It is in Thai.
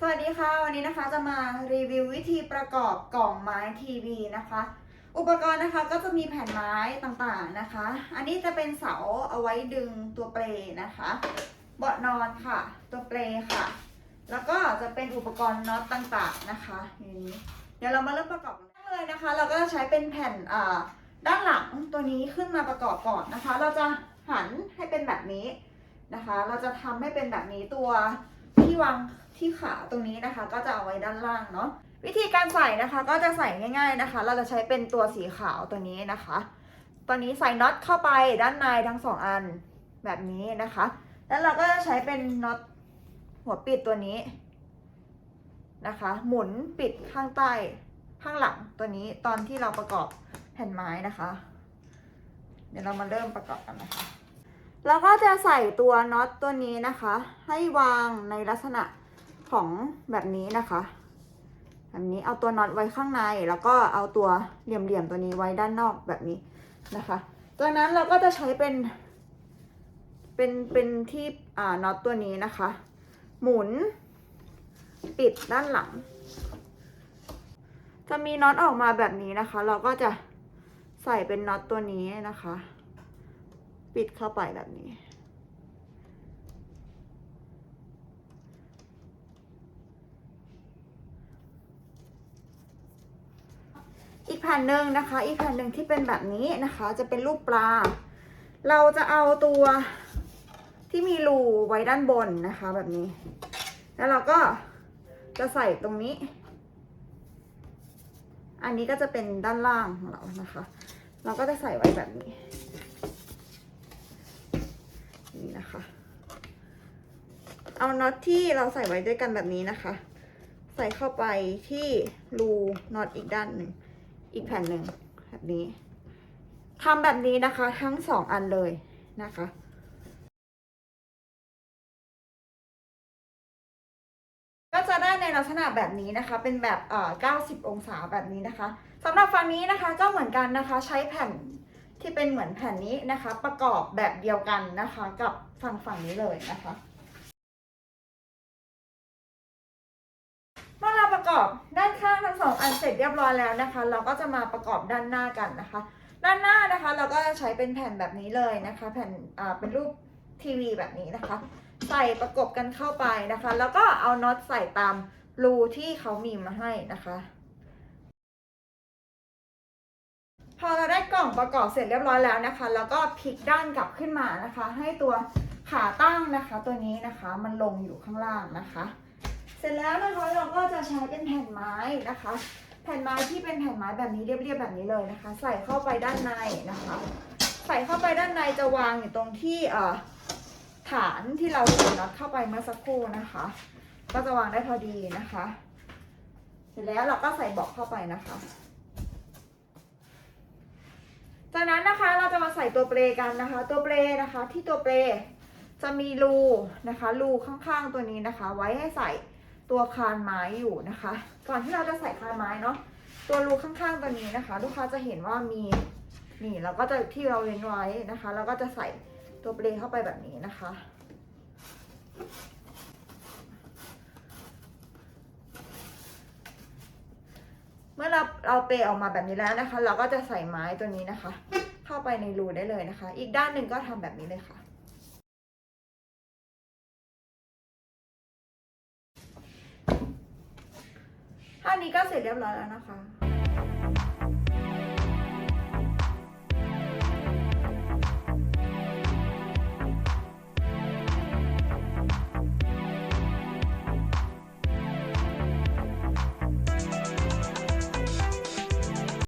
สวัสดีค่ะ วันนี้นะคะจะมารีวิววิธีประกอบกล่องไม้ทีวีนะคะ อุปกรณ์นะคะก็จะมีแผ่นไม้ต่างๆนะคะ อันนี้จะเป็นเสาเอาไว้ดึงตัวเปลนะคะเบาะนอนค่ะ ตัวเปลค่ะ แล้วก็จะเป็นอุปกรณ์น็อตต่างๆนะคะอย่างนี้เดี๋ยวเรามาเริ่มประกอบกันเลยนะคะ เราก็จะใช้เป็นแผ่นอ่าด้านหลังตัวนี้ขึ้นมาประกอบก่อนนะคะ เราจะหันให้เป็นแบบนี้นะคะ เราจะทำให้เป็นแบบนี้ตัว ที่วางที่ขาตรงนี้นะคะ ก็จะเอาไว้ด้านล่างเนาะวิธีการใส่นะคะก็จะใส่ง่าย ๆนะคะ เราจะใช้เป็นตัวสีขาวตัวนี้นะคะ ตัวนี้ใส่น็อตเข้าไปด้านในทั้งสองอันแบบนี้นะคะ แล้วเราก็จะใช้เป็นน็อตหัวปิดตัวนี้นะคะ หมุนปิดข้างใต้ข้างหลังตัวนี้ตอนที่เราประกอบแผ่นไม้นะคะ เดี๋ยวเรามาเริ่มประกอบกันนะคะ แล้วก็จะใส่ตัวน็อตตัวนี้นะคะ ให้วางในลักษณะของแบบนี้นะคะแบบนี้เอาตัวน็อตไว้ข้างใน แล้วก็เอาตัวเหลี่ยมๆตัวนี้ไว้ด้านนอกแบบนี้นะคะจากนั้นเราก็จะใช้เป็น เป็นเป็นที่อ่าน็อตตัวนี้นะคะ หมุน ปิดด้านหลัง จะมีน็อตออกมาแบบนี้นะคะ เราก็จะใส่เป็นน็อตตัวนี้นะคะ ปิดเข้าไปแบบนี้ อีกแผ่นหนึ่งนะคะ อีกแผ่นหนึ่งที่เป็นแบบนี้นะคะ จะเป็นรูปปลา เราจะเอาตัวที่มีรูไว้ด้านบนนะคะแบบนี้ แล้วเราก็จะใส่ตรงนี้ อันนี้ก็จะเป็นด้านล่างของเรานะคะ เราก็จะใส่ไว้แบบนี้นะคะ เอาน็อตที่เราใส่ไว้ด้วยกันแบบนี้นะคะ ใส่เข้าไปที่รูน็อตอีกด้านหนึ่งอีกแผ่นหนึ่งแบบนี้ทำแบบนี้นะคะ ทั้งสองอันเลยนะคะก็จะได้ในลักษณะแบบนี้นะคะ เป็นแบบเอ่อ90 องศาแบบนี้นะคะสำหรับฝั่งนี้นะคะก็เหมือนกันนะคะ ใช้แผ่นที่เป็นเหมือนแผ่นนี้นะคะ ประกอบแบบเดียวกันนะคะ กับฝั่งฝั่งนี้เลยนะคะ ด้านข้างทั้งสองอันเสร็จเรียบร้อยแล้วนะคะ เราก็จะมาประกอบด้านหน้ากันนะคะ ด้านหน้านะคะ เราก็จะใช้เป็นแผ่นแบบนี้เลยนะคะ แผ่นอ่าเป็นรูปทีวีแบบนี้นะคะ ใส่ประกบกันเข้าไปนะคะ แล้วก็เอาน็อตใส่ตามรูที่เขามีมาให้นะคะ พอเราได้กล่องประกอบเสร็จเรียบร้อยแล้วนะคะ แล้วก็พลิกด้านกลับขึ้นมานะคะ ให้ตัวขาตั้งนะคะ ตัวนี้นะคะมันลงอยู่ข้างล่างนะคะ ร็จแล้วนะคะเราก็จะใช้เป็นแผ่นไม้นะคะ แผ่นไม้ที่เป็นแผ่นไม้แบบนี้เรียบๆแบบนี้เลยนะคะ ใส่เข้าไปด้านในนะคะ ใส่เข้าไปด้านในจะวางอยู่ตรงที่เอ่อฐานที่เราใส่น็อตเข้าไปเมื่อสักครู่นะคะ ก็จะวางได้พอดีนะคะ เสร็จแล้วเราก็ใส่บาะเข้าไปนะคะ จากนั้นนะคะเราจะมาใส่ตัวเปลกันนะคะ ตัวเปลนะคะที่ตัวเปลจะมีรูนะคะรูข้างๆตัวนี้นะคะ ไว้ให้ใส่ ตัวคานไม้อยู่นะคะ ก่อนที่เราจะใส่คานไม้เนาะตัวรูข้างๆตัวนี้นะคะ ลูกค้าจะเห็นว่ามีนี่เราก็จะที่เราเว้นไว้นะคะเราก็จะใส่ตัวเปลเข้าไปแบบนี้นะคะ เมื่อเราเราเปออกมาแบบนี้แล้วนะคะ เราก็จะใส่ไม้ตัวนี้นะคะ เข้าไปในรูได้เลยนะคะ อีกด้านหนึ่งก็ทำแบบนี้เลยค่ะ นี้ก็เสร็จเรียบร้อยแล้วนะคะ